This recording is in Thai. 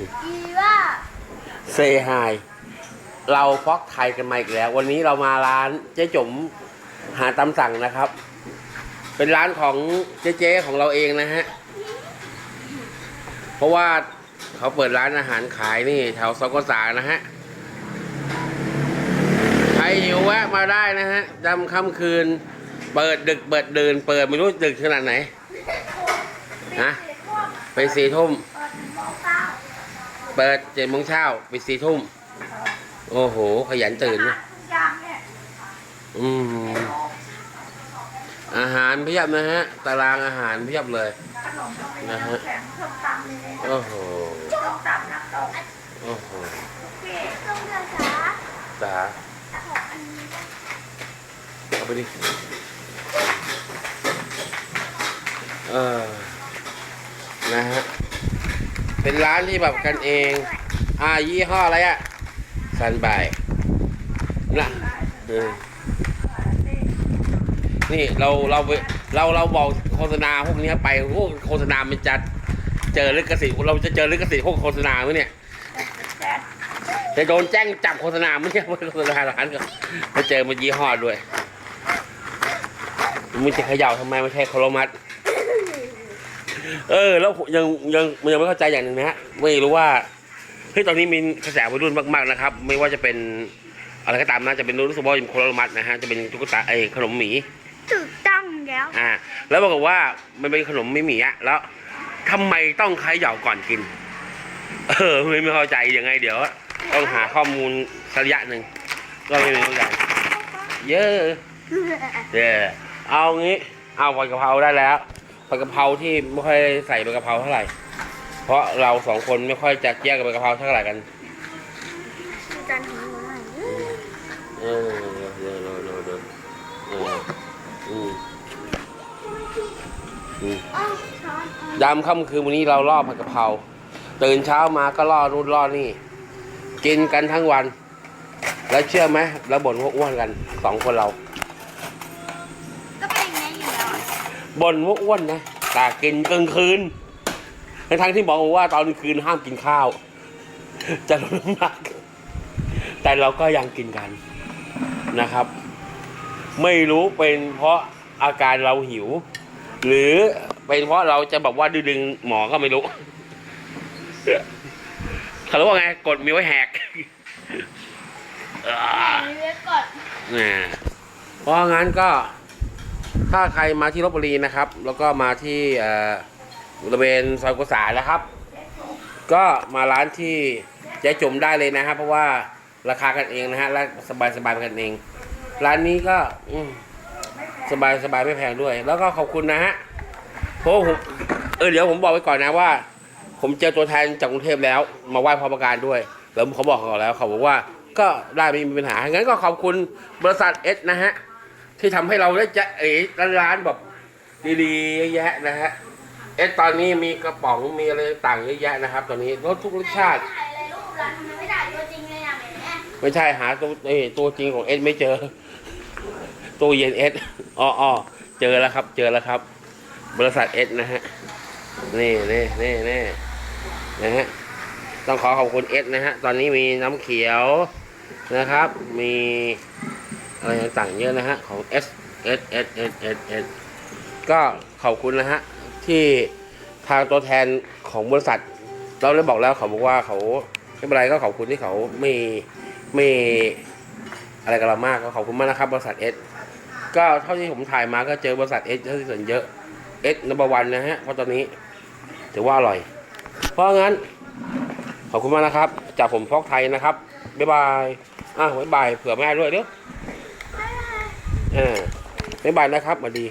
อีว่าเซฮายเราฟอกไทยกันมาอีกแล้ว วันนี้เรามาร้านเจ๊จุ๋มหาตามสั่งนะครับ เป็นร้านของเจ๊เจ๊ของเราเองนะฮะ เพราะว่าเขาเปิดร้านอาหารขายนี่แถวสกสานะฮะ ใครหิวแวะมาได้นะฮะจำค่ำคืน เปิดดึกเปิดเดิน เปิดไม่รู้ดึกขนาดไหน ฮะ ไปสี่ทุ่ม เปิดเจ็ดโมงเช้าไปสี่ทุ่ม โอ้โห ขยันตื่นนะอย่างเนี่ยอืมอาหารเพียบนะฮะ ตารางอาหารเพียบเลยขนมต้องมีนะฮะน้ำแข็งส้มตำเลยโอ้โหส้มตำน้ำตกโอ้โหพี่ต้มเลือดจ๋าจ๋าขออันนี้เอาไปดิ เออ นะฮะ เป็นร้านที่แบบกันเอง อ่ายี่ห้ออะไรอะซันบายนะนี่เราเราเราเราบอกโฆษณาพวกนี้ไปพวกโฆษณามันจะเจอลิขสิทธิ์เราจะเจอลิขสิทธิ์พวกโฆษณาไหมเนี่ยจะโดนแจ้งจับโฆษณาไหมเนี่ยโฆษณาร้านก็มาเจอมายี่ห้อด้วยมึงจะเขย่าทำไมไม่ใช่คโรมัส เออ แล้วยังยังมันยังไม่เข้าใจอย่างหนึ่งนะฮะไม่รู้ว่าเฮ้ยตอนนี้มีกระแสวัยรุ่นมากๆนะครับ ไม่ว่าจะเป็นอะไรก็ตามนะจะเป็นรู้สึกว่าเป็นโคโรมัสนะฮะจะเป็นตุ๊กตาไอ้ขนมหมีถูกต้องแล้วอ่าแล้วบอกฏว่ามันเป็นขนมไม่หมีอะแล้วทำไมต้องเขย่าก่อนกิน เออไม่ไม่เข้าใจยังไงเดี๋ยว ต้องหาข้อมูลสักระยะหนึ่งก็ไม่เข้าใจเยอะเยอะเอางี้ เอาผัดกะเพราได้แล้ว ผัดกะเพราที่ไม่ค่อยใส่ใบกะเพราเท่าไหร่ เพราะเราสองคนไม่ค่อยจะแยกกับใบกะเพราเท่าไหร่กันคือจานของหนูหน่อยเออเดี๋ยวเดี๋ยวเดี๋ยวเดี๋ยวเอออืมอืมอ้าวช้อนเอายามค่ำคืนวันนี้เราล่อผัดกะเพราตื่นเช้ามาก็ล่อนู่นล่อนี่ กินกันทั้งวัน แล้วเชื่อไหมแล้วบ่นว่าอ้วนกันสองคนเรา ก็เป็นอย่างนี้อยู่แล้วอะ บ่นว่าอ้วนนะแต่กินกลางคืนในทางที่หมอบอกว่าตอนกลางคืนห้ามกินข้าว จะลดน้ำหนักแต่เราก็ยังกินกันนะครับ ไม่รู้เป็นเพราะอาการเราหิว หรือเป็นเพราะเราจะบอกว่าดื้อดึงหมอก็ไม่รู้เขาเรียกว่าไงกดมีไว้แหกมีไว้ก่อนนะเพราะงั้นก็ ถ้าใครมาที่ลบบุรีนะครับ แล้วก็มาที่อ่อบริเวณซอยกุศลนะครับ ก็มาร้านที่เจ๊จุ่มได้เลยนะครับ เพราะว่าราคากันเองนะฮะและสบายสบายๆกันเอง ร้านนี้ก็สบายสบายไม่แพงด้วย แล้วก็ขอบคุณนะฮะเพราะผมเออเดี๋ยวผมบอกไว้ก่อนนะว่า ผมเจอตัวแทนจากกรุงเทพแล้ว มาไหว้พระประการด้วยแล้วเขาบอกเขาแล้วเขาบอกว่าก็ได้ไม่มีปัญหางั้นก็ขอบคุณบริษัทเอสนะฮะ ที่ทำให้เราได้จะเอ๋ร้านๆแบบดีๆเยอะแยะนะฮะเอสตอนนี้มีกระป๋องมีอะไรต่างๆเยอะแยะนะครับ ตอนนี้รสทุกรสชาติถ่ายเลยรูปร้านทำไมไม่ถ่ายตัวจริงเลยอะแหมไม่ใช่หาตัวเอ้ยตัวจริงของเอสไม่เจอ ตัวเย็นเอสอ๋อออเจอแล้วครับ เจอแล้วครับ บริษัทเอสนะฮะนี่นี่นี่นี่นะฮะต้องขอขอบคุณเอสนะฮะตอนนี้มีน้ำเขียวนะครับ มี อะไรต่างๆเยอะนะฮะของ S S S S S S ก็ขอบคุณนะฮะที่ทางตัวแทนของบริษัท เราได้บอกแล้วเขาบอกว่าเขาไม่เป็นไรก็ขอบคุณที่เขาไม่ไม่อะไรกับเรามากก็ขอบคุณมากนะครับบริษัทเอสก็เท่าที่ผมถ่ายมาก็เจอบริษัทเอสที่ส่วนเยอะเอสนับวันนะฮะเพราะตอนนี้ถือว่าอร่อย เพราะงั้น ขอบคุณมากนะครับ จากผมฟอกไทยนะครับบ๊ายบายอะบ๊ายบายเผื่อแม่ด้วยเด้อ ออบ๊ายบายนะครับสวัสดี